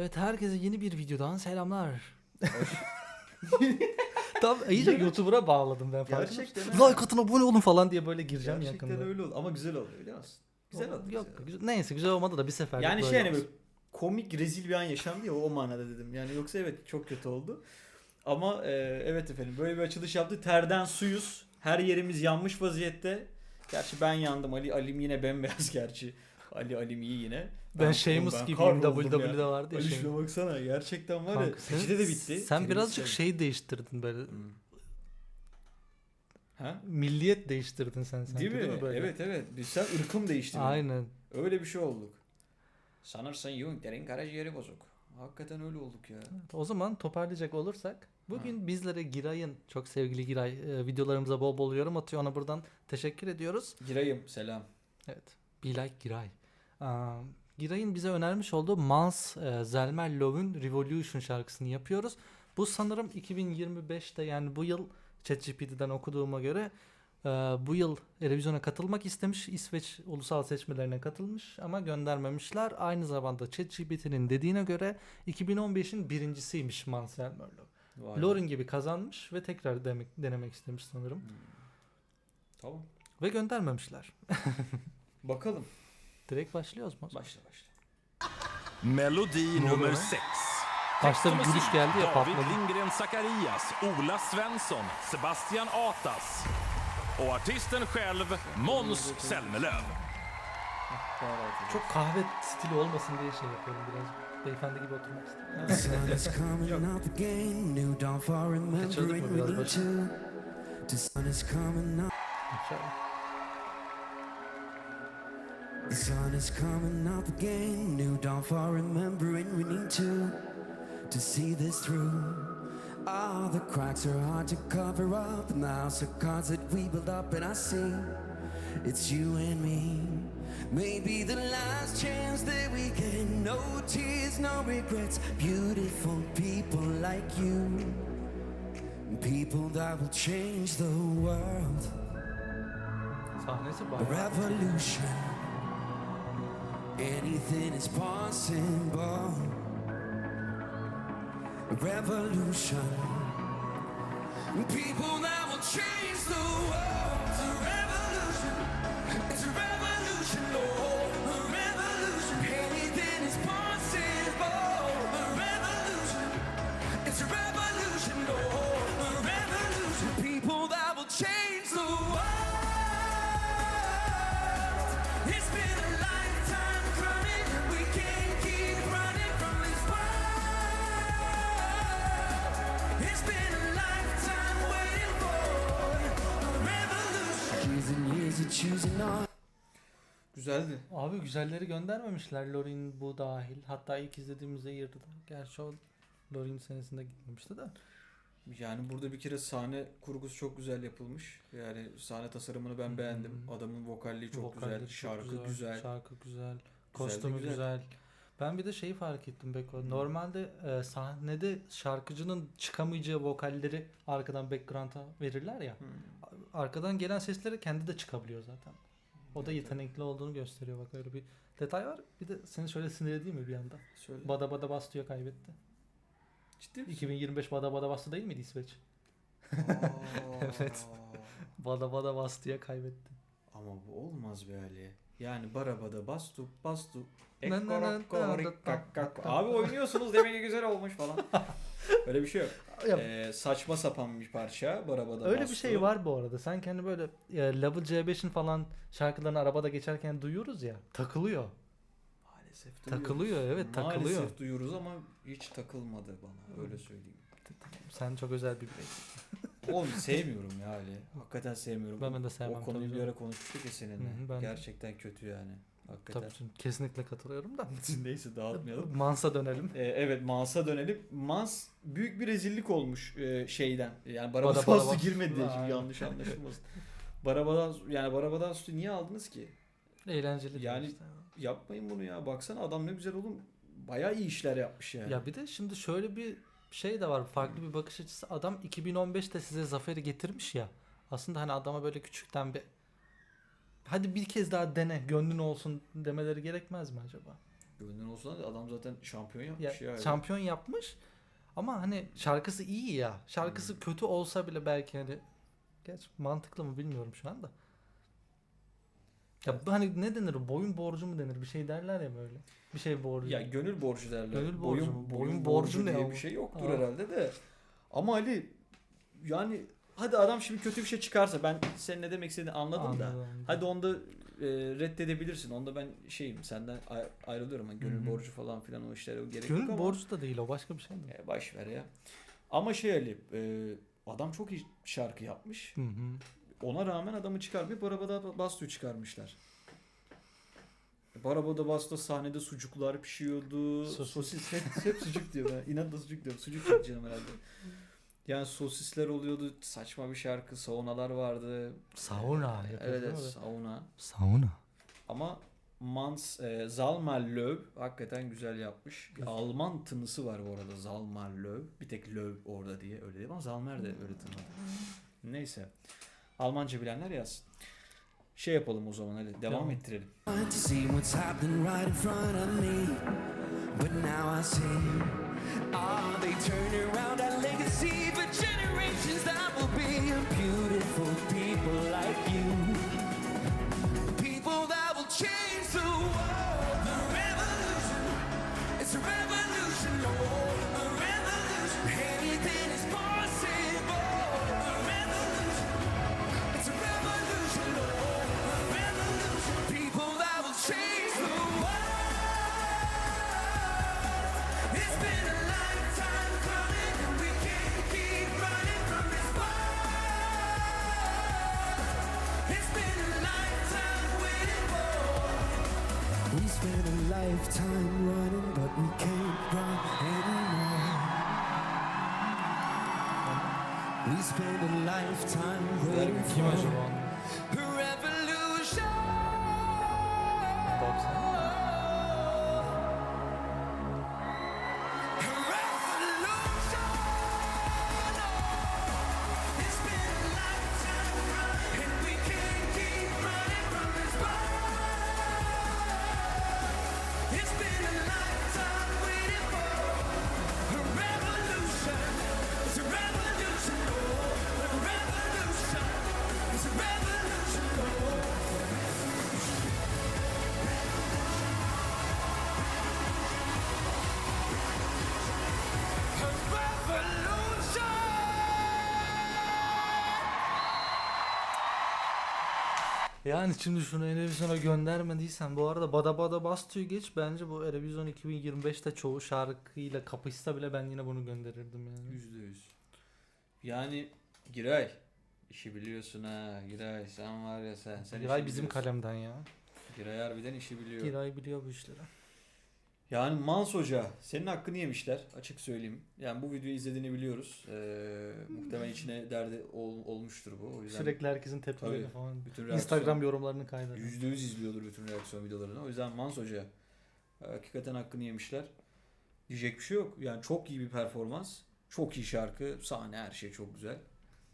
Evet herkese yeni bir videodan selamlar. Tam iyice? YouTuber'a bağladım ben farkında Gerçekten ha. Like atın abone olun falan diye böyle gireceğim Gerçekten yakında. öyle oldu ama güzel oldu biliyor musun? Güzel oldu. Yok güzel- neyse güzel olmadı da bir sefer. Yani şey hani böyle komik rezil bir an yaşandı ya o manada dedim. Yani yoksa evet çok kötü oldu. Ama e, evet efendim böyle bir açılış yaptı. Terden suyuz. Her yerimiz yanmış vaziyette. Gerçi ben yandım. Ali Alim yine bembeyaz gerçi. Ali Alim iyi yine. ben Sheamus ben gibiyim kahroldum ya. WWE'de vardı ya Ali Sheamus. şuna baksana gerçekten var ya. Peçete de bitti. Sen Terbiyesiz birazcık şey. şey değiştirdin böyle. Hmm. Ha? Milliyet değiştirdin sen sanki Değil mi? böyle? Evet evet. Biz sen ırkım değişti. benim. Aynen. Öyle bir şey olduk. Sanırsın Jungler'in karaciğeri bozuk. Hakikaten öyle olduk ya. O zaman toparlayacak olursak bugün bizlere Giray'ın çok sevgili Giray e, videolarımıza bol bol yorum atıyor. Ona buradan teşekkür ediyoruz. Girayım selam. Evet. Be Like Giray. Giray'ın bize önermiş olduğu Mans e, Zelmer Love'un Revolution şarkısını yapıyoruz. Bu sanırım 2025'te yani bu yıl ChatGPT'den okuduğuma göre e, bu yıl Eurovision'a katılmak istemiş. İsveç ulusal seçmelerine katılmış ama göndermemişler. Aynı zamanda ChatGPT'nin dediğine göre 2015'in birincisiymiş Mans Zelmer Love. Lauren gibi kazanmış ve tekrar demek, denemek istemiş sanırım. Hmm. Tamam. Ve göndermemişler. Bakalım. Direkt başlıyoruz mu? Başla başla. Melodi nummer oluyor? 6. Başta bir gülüş geldi ya David patladı. Lindgren Zacharias, Ola Svensson, Sebastian Atas och artisten själv Måns Zelmerlöw. Çok kahve stili olmasın diye şey yapıyorum biraz. Beyefendi gibi oturmak istedim. Sun is coming The sun is coming up, İnşallah. the sun is coming up again, new dawn for remembering we need to. To see this through. Ah, the cracks are hard to cover up, and the house of cards that we build up, and I see it's you and me. Maybe the last chance that we get, no tears, no regrets. Beautiful people like you, people that will change the world. Sahnesi A bayağı. revolution. Anything is possible. Revolution. People that will change the world. It's a revolution. It's a revolution, Güzeldi. Abi güzelleri göndermemişler. Lorin bu dahil. Hatta ilk izlediğimizde yırdı. Gerçi o Lorin senesinde gitmemişti de. Yani burada bir kere sahne kurgusu çok güzel yapılmış. Yani sahne tasarımını ben beğendim. Adamın vokalliği çok Vokalleri güzel, çok şarkı güzel. Şarkı güzel. Kostümü güzel. güzel. Ben bir de şeyi fark ettim Beko. Normalde e, sahnede şarkıcının çıkamayacağı vokalleri arkadan background'a verirler ya. Hmm. Arkadan gelen sesleri kendi de çıkabiliyor zaten. O da yetenekli olduğunu gösteriyor bak öyle bir detay var. Bir de seni şöyle sinirlediğim mi bir anda? Söyle. Bada bada bastıya kaybetti. Ciddi misin? 2025 bada bada bastı değil miydi İsveç? Evet. Bada bada bastıya kaybetti. Ama bu olmaz be Ali. Yani barabada bastu bastu. Nan nan nan ekkorak, kak, kak. nan. Abi oynuyorsunuz demek ki güzel olmuş falan. Öyle bir şey yok. Ee, saçma sapan bir parça barabada öyle bastu. bir şey var bu arada. Sanki hani böyle e, Level C5'in falan şarkılarını arabada geçerken duyuyoruz ya. Takılıyor. Maalesef duyuyoruz. Takılıyor, evet, takılıyor. Maalesef duyuyoruz ama hiç takılmadı bana öyle söyleyeyim. Sen çok özel bir bireysin. Oğlum sevmiyorum ya Ali. Hakikaten sevmiyorum. Ben de sevmem O konuyu bir ara konuşmuştuk ya seninle. Hı hı, ben de. Gerçekten kötü yani. Hakikaten. Tabii canım, kesinlikle katılıyorum da. Neyse dağıtmayalım. Mans'a dönelim. Ee, evet Mans'a dönelim. Mans büyük bir rezillik olmuş e, şeyden. Yani Bada Barabada bada su bas- girmedi diye şimdi yanlış anlaşılmasın. Barabadan yani Barabadan su niye aldınız ki? Eğlenceli. Yani- işte. Yapmayın bunu ya. Baksana adam ne güzel oğlum. Bayağı iyi işler yapmış yani. Ya bir de şimdi şöyle bir şey de var. Farklı bir bakış açısı. Adam 2015'te size zaferi getirmiş ya. Aslında hani adama böyle küçükten bir hadi bir kez daha dene gönlün olsun demeleri gerekmez mi acaba? Gönlün olsun da adam zaten şampiyon Ya, yapmış ya. şampiyon yapmış ama hani şarkısı iyi ya. Şarkısı Hmm. kötü olsa bile belki hani geç mantıklı mı bilmiyorum şu anda. Ya hani ne denir? Boyun borcu mu denir? Bir şey derler ya böyle. Bir şey borcu. Ya gönül borcu derler. Gönül borcu boyun, mu? boyun, Boyun borcu, borcu ne diye ama? bir şey yoktur Aa. herhalde de. Ama Ali yani hadi adam şimdi kötü bir şey çıkarsa ben senin ne demek istediğini anladım, da. Anladım, anladım. Hadi onda e, reddedebilirsin. Onda ben şeyim senden ay- ayrılıyorum. Hani gönül Hı hı. borcu falan filan o işlere gerek Gönül yok ama. borcu da değil o başka bir şey mi? E, baş ver ya. Ama şey Ali e, adam çok iyi şarkı yapmış. Hı hı. Ona rağmen adamı çıkarmayıp Barabada Basto'yu çıkarmışlar. Barabada Basto sahnede sucuklar pişiyordu. Sosis. Sosis, hep, hep sucuk diyor ben. İnatla sucuk diyorum. Sucuk yok canım herhalde. Yani sosisler oluyordu. Saçma bir şarkı. Saunalar vardı. Sauna yapıyor Evet, evet sauna. Sauna. Ama Mans, e, Zalmar Löw hakikaten güzel yapmış. Bir. Alman tınısı var bu arada Zalmar Löw. Bir tek Löw orada diye öyle değil ama Zalmer de öyle tınladı. Neyse. Almanca bilenler yazsın. Şey yapalım o zaman hadi devam Devam. ettirelim. But now I see, ah, they turn around a lifetime running, but we can't run anymore. We spent a lifetime waiting for Yani şimdi şunu Eurovision'a göndermediysen bu arada Bada Bada Bastu'yu geç bence bu Eurovision 2025'te çoğu şarkıyla kapışsa bile ben yine bunu gönderirdim yani. Yüzde yüz. Yani Giray. işi biliyorsun ha Giray sen var ya sen. sen Giray işi bizim biliyorsun. kalemden ya. Giray harbiden işi biliyor. Giray biliyor bu işleri. Yani Mans Hoca senin hakkını yemişler açık söyleyeyim. Yani bu videoyu izlediğini biliyoruz. Ee, muhtemelen içine derdi ol- olmuştur bu. O yüzden Sürekli herkesin tepkilerini Tabii. falan. bütün reaksiyon- Instagram yorumlarını. Yüzde yüz izliyordur bütün reaksiyon videolarını. O yüzden Mans Hoca e, hakikaten hakkını yemişler. Diyecek bir şey yok. Yani çok iyi bir performans. Çok iyi şarkı. Sahne her şey çok güzel.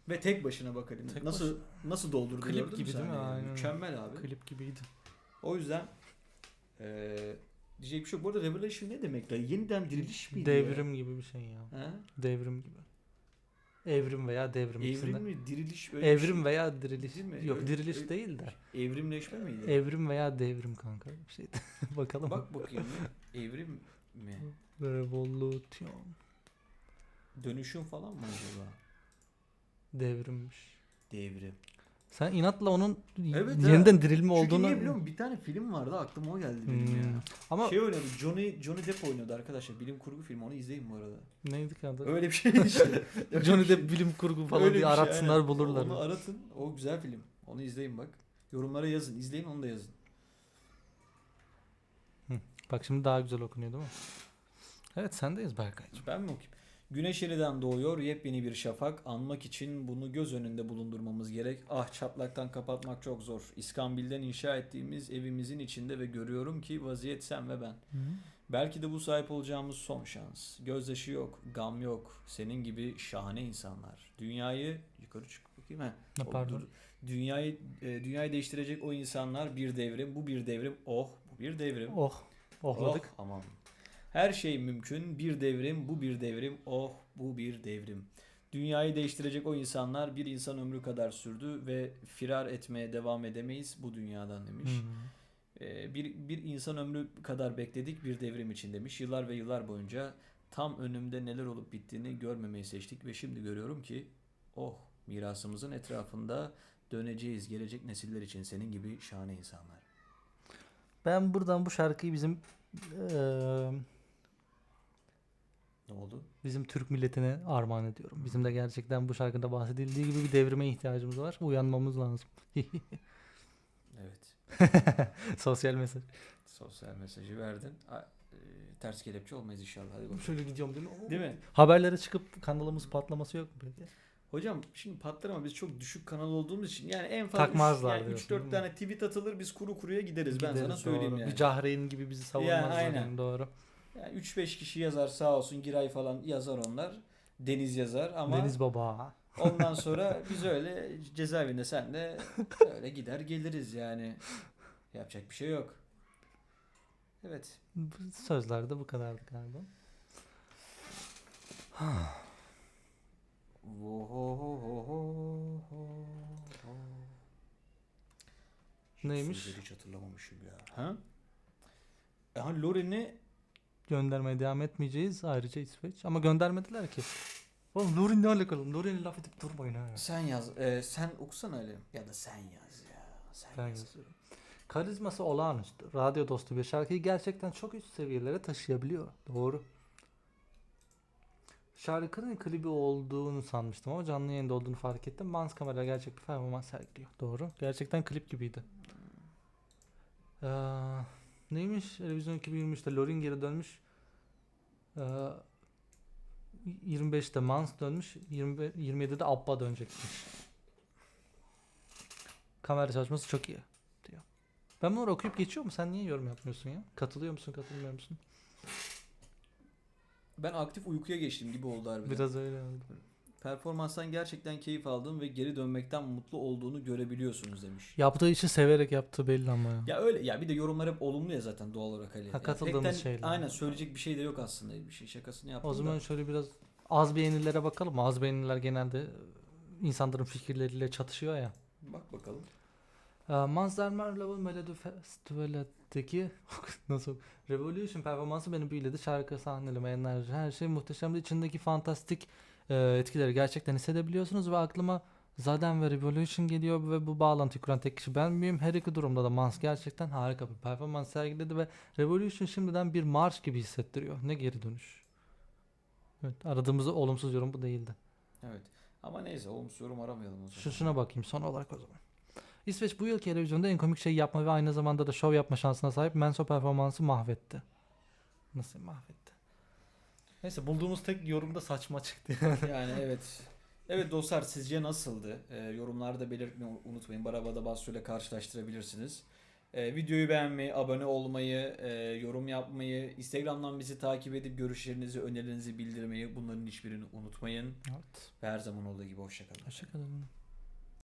Ve tek başına bakalım. Tek nasıl nasıl doldurdu Klip gördün mü gibi değil mi? sahneyi? Aynen. Mükemmel abi. Klip gibiydi. O yüzden e, diyecek bir şey yok. Bu arada Revelation ne demek la? Yeniden diriliş miydi Devrim gibi bir şey ya. ya? Ha? Devrim gibi. Evrim veya devrim. Evrim ikisinden. mi? Diriliş öyle Evrim şey. veya diriliş. Değil mi? Yok Öyle- diriliş öyle- değil de. Evrimleşme miydi? Evrim veya devrim kanka. Bir şeydi. Bakalım. Bak bakayım. Evrim mi? Revolution. Dönüşüm falan mı acaba? Devrimmiş. Devrim. Sen inatla onun Evet yeniden dirilme Çünkü olduğunu... niye biliyor musun? Bir tane film vardı aklıma o geldi benim Hmm. ya. Ama Şey oynadı Johnny Johnny Depp oynuyordu arkadaşlar. Bilim kurgu filmi onu izleyin bu arada. neydi ki adı? Öyle bir şey işte. Öyle Johnny bir şey. Depp bilim kurgu falan Öyle diye bir şey, aratsınlar aynen. bulurlar. Onu aratın. O güzel film. Onu izleyin bak. Yorumlara yazın. İzleyin onu da yazın. Bak şimdi daha güzel okunuyor değil mi? Evet sendeyiz Berkay'cığım. Ben mi okuyayım? Güneş yeniden doğuyor. Yepyeni bir şafak. Anmak için bunu göz önünde bulundurmamız gerek. Ah çatlaktan kapatmak çok zor. İskambil'den inşa ettiğimiz evimizin içinde ve görüyorum ki vaziyet sen ve ben. Belki de bu sahip olacağımız son şans. Gözyaşı yok, gam yok. Senin gibi şahane insanlar. Dünyayı yukarı çık bakayım ha. O- pardon. dur. Dünyayı e, dünyayı değiştirecek o insanlar bir devrim. Bu bir devrim. Oh, bu bir devrim. Oh. Ohladık. Oh, aman. Her şey mümkün. Bir devrim, bu bir devrim. Oh, bu bir devrim. Dünyayı değiştirecek o insanlar bir insan ömrü kadar sürdü ve firar etmeye devam edemeyiz bu dünyadan demiş. Hmm. Ee, bir, bir insan ömrü kadar bekledik bir devrim için demiş. Yıllar ve yıllar boyunca tam önümde neler olup bittiğini görmemeyi seçtik ve şimdi görüyorum ki oh mirasımızın etrafında döneceğiz gelecek nesiller için senin gibi şahane insanlar. Ben buradan bu şarkıyı bizim eee, Ne oldu? bizim Türk milletine armağan ediyorum. Bizim de gerçekten bu şarkıda bahsedildiği gibi bir devrime ihtiyacımız var. Uyanmamız lazım. Evet. Sosyal mesaj. Sosyal mesajı verdin. A- e, ters kelepçe olmayız inşallah. Hadi bakalım. Şöyle gidiyorum değil mi? Değil mi? Haberlere çıkıp kanalımız patlaması yok mu peki? Hocam şimdi patlar ama biz çok düşük kanal olduğumuz için yani en fazla Takmazlar yani diyorsun, değil 3-4 mi? tane tweet atılır biz kuru kuruya gideriz, ben sana Gideriz, söyleyeyim doğru. yani. Bir Cahreyn gibi bizi savunmazlar. aynen. yani, doğru. Yani 3-5 kişi yazar sağ olsun Giray falan yazar onlar. Deniz yazar ama Deniz Baba. ondan sonra biz öyle cezaevinde sen de öyle gider geliriz yani. Yapacak bir şey yok. Evet. Sözler de bu kadardı galiba. Neymiş? Sözleri hiç hatırlamamışım ya. Ha? Aha Loren'i Göndermeye devam etmeyeceğiz. Ayrıca İsveç. Ama göndermediler ki. Oğlum Nurin ne alakalı? Nurin'e laf edip durmayın ha. sen yaz. e, sen okusana öyle. Ya da sen yaz ya. Sen Ben yaz. yazıyorum. Karizması olağanüstü. Radyo dostu bir şarkıyı gerçekten çok üst seviyelere taşıyabiliyor. Doğru. Şarkının klibi olduğunu sanmıştım ama canlı yayında olduğunu fark ettim. Mans kamera gerçek bir performans sergiliyor. Doğru. Gerçekten klip gibiydi. Ee, neymiş? Televizyon 2023'te Lorin geri dönmüş. Ee, 25'te Mans dönmüş. 20, 27'de Abba dönecekmiş. Kamera çalışması çok iyi diyor. Ben bunları okuyup geçiyor mu? Sen niye yorum yapmıyorsun ya? Katılıyor musun, katılmıyor musun? Ben aktif uykuya geçtim gibi oldu harbiden. Biraz öyle oldu. Performanstan gerçekten keyif aldım ve geri dönmekten mutlu olduğunu görebiliyorsunuz demiş. Yaptığı işi severek yaptığı belli ama ya. Ya öyle ya bir de yorumlar hep olumlu ya zaten doğal olarak hani. Ha, katıldığımız pekten- şeyler. Aynen söyleyecek bir şey de yok aslında bir şey şakasını yaptım O zaman da. şöyle biraz az beğenilere bakalım? Az beğeniler genelde insanların fikirleriyle çatışıyor ya. Bak bakalım. Ee, Manzar Merlov'un Melody Festival'deki nasıl Revolution performansı beni büyüledi. Şarkı, sahneleme, enerji her şey muhteşemdi. İçindeki fantastik e, etkileri gerçekten hissedebiliyorsunuz ve aklıma Zaden ve Revolution geliyor ve bu bağlantıyı kuran tek kişi ben miyim? Her iki durumda da Mans gerçekten harika bir performans sergiledi ve Revolution şimdiden bir marş gibi hissettiriyor. Ne geri dönüş. Evet, aradığımız olumsuz yorum bu değildi. Evet. Ama neyse olumsuz yorum aramayalım o zaman. Şu şuna bakayım son olarak o zaman. İsveç bu yıl televizyonda en komik şey yapma ve aynı zamanda da şov yapma şansına sahip Menso performansı mahvetti. Nasıl mahvetti? Neyse bulduğumuz tek yorumda saçma çıktı. yani evet. Evet dostlar sizce nasıldı? Ee, yorumlarda belirtmeyi unutmayın. Barabada Basso ile karşılaştırabilirsiniz. Ee, videoyu beğenmeyi, abone olmayı, e, yorum yapmayı, Instagram'dan bizi takip edip görüşlerinizi, önerilerinizi bildirmeyi bunların hiçbirini unutmayın. evet. Ve her zaman olduğu gibi hoşçakalın. Hoşçakalın.